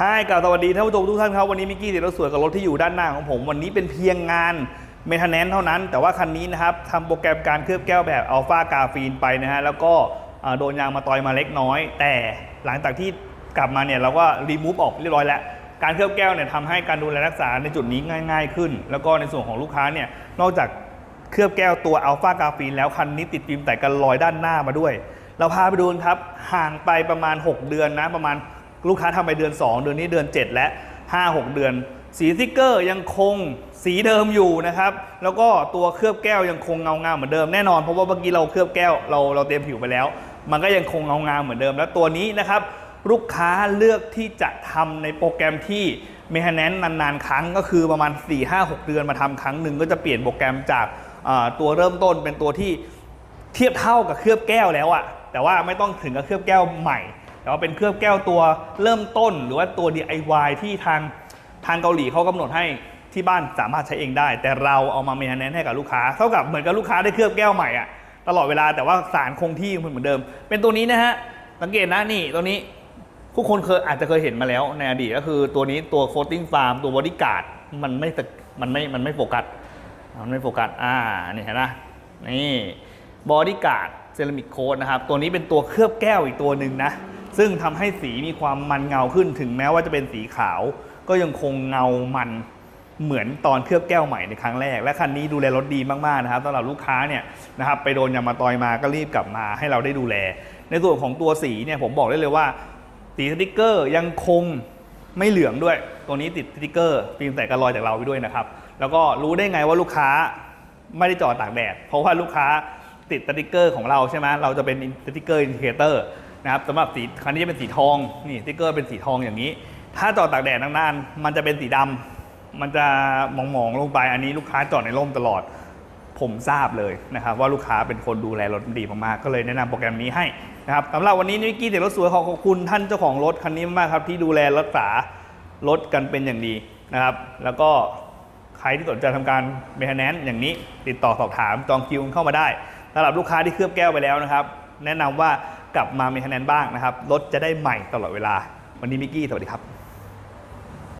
嗨กับสวัสดีท่านผู้ชมทุกท่านครับวันนี้มิกกี้เสียรถสวยกับรถที่อยู่ด้านหน้าของผม วันนี้เป็นเพียงงานเมทแนนเท่านั้น แต่ว่าคันนี้นะครับทำโปรแกรมการเคลือบแก้วแบบอัลฟากาฟีนไปนะฮะแล้วก็โดนยางมาตอยมาเล็กน้อย แต่หลังจากที่กลับมาเนี่ยเราก็รีมูฟออกเรียบร้อยแล้ว การเคลือบแก้วเนี่ยทำให้การดูแลรักษาในจุดนี้ง่าย ๆ ขึ้น แล้วก็ในส่วนของลูกค้าเนี่ยนอกจากเคลือบแก้วตัวอัลฟากาฟีนแล้วคันนี้ติดฟิล์มแต่กันรอยด้านหน้ามาด้วย เราพาไปดูกันครับห่างไปประมาณ 6 เดือนนะประมาณ ลูกค้าทำไปเดือน 2 เดือนนี้เดือน 7 และ 5 6 เดือน สีสติกเกอร์ยังคงสีเดิมอยู่นะครับ แล้วก็ตัวเคลือบแก้วยังคงเงางามเหมือนเดิมแน่นอนเพราะว่าเมื่อกี้เราเคลือบแก้วเราเราเตรียมผิวไปแล้ว มันก็ยังคงเงางามเหมือนเดิม แล้วตัวนี้นะครับลูกค้าเลือกที่จะทำในโปรแกรมที่เม a แนนนานๆ ครั้งก็คือประมาณ 4-5-6 เดือนมาทำครั้งหนึ่งก็จะเปลี่ยนโปรแกรมจากตัวเริ่มต้นเป็นตัวที่เทียบเท่ากับเคลือบแก้วแล้วอะแต่ว่าไม่ต้องถึงกับเคลือบแก้วใหม่ แต่ว่าเป็นเคลือบแก้วตัวเริ่มต้น หรือว่าตัว DIY ที่ทางทางเกาหลีเขากำหนดให้ที่บ้านสามารถใช้เองได้ แต่เราเอามาเมนแนนให้กับลูกค้าเท่ากับเหมือนกับลูกค้าได้เคลือบแก้วใหม่อะตลอดเวลาแต่ว่าสารคงที่เหมือนเดิม เป็นตัวนี้นะฮะสังเกตนะนี่ตัวนี้ผู้คนเคยอาจจะเคยเห็นมาแล้วในอดีตก็คือตัวนี้ตัวโคตติ้งฟาร์มตัวบอดี้การ์ดมันไม่ตะมันไม่มันไม่โฟกัสมันไม่โฟกัสอ่านี่เห็นไหมนี่บอดี้การ์ดเซรามิกโคดนะครับตัวนี้เป็นตัวเคลือบแก้วอีกตัวหนึ่งนะ ซึ่งทำให้สีมีความมันเงาขึ้น ถึงแม้ว่าจะเป็นสีขาว ก็ยังคงเงามันเหมือนตอนเคลือบแก้วใหม่ในครั้งแรก และคันนี้ดูแลรถดีมากๆนะครับสำหรับลูกค้าเนี่ยนะครับไปโดนยามาตอยมาก็รีบกลับมาให้เราได้ดูแล ในส่วนของตัวสีเนี่ยผมบอกได้เลยว่า สีสติกเกอร์ยังคงไม่เหลืองด้วย ตัวนี้ติดสติกเกอร์ฟิล์มใส่กันรอยจากเราไปด้วยนะครับ แล้วก็รู้ได้ไงว่าลูกค้าไม่ได้จอดตากแดดเพราะว่าลูกค้าติดสติกเกอร์ของเราใช่ไหมเราจะเป็นสติกเกอร์อินดิเคเตอร์ นะครับสำหรับสีคันนี้จะเป็นสีทองนี่สติกเกอร์เป็นสีทองอย่างนี้ ถ้าจอดตากแดดนานๆมันจะเป็นสีดำมันจะมองๆลงไปอันนี้ลูกค้าจอดในร่มตลอด ผมทราบเลยนะครับ ว่าลูกค้าเป็นคนดูแลรถดีมากๆก็เลยแนะนำโปรแกรมนี้ให้นะครับสำหรับวันนี้นิกกี้เด็กรถสวยขอขอบคุณท่านเจ้าของรถคันนี้มากครับที่ดูแลรักษารถกันเป็นอย่างดีนะครับ แล้วก็ใครที่สนใจทำการเมนแนนอย่างนี้ ติดต่อสอบถามจองคิวเข้ามาได้สำหรับลูกค้าที่เคลือบแก้วไปแล้วนะครับ แนะนำว่า กลับมาเมนแนนบ้างนะครับรถจะได้ใหม่ตลอดเวลา วันนี้มิกกี้สวัสดีครับ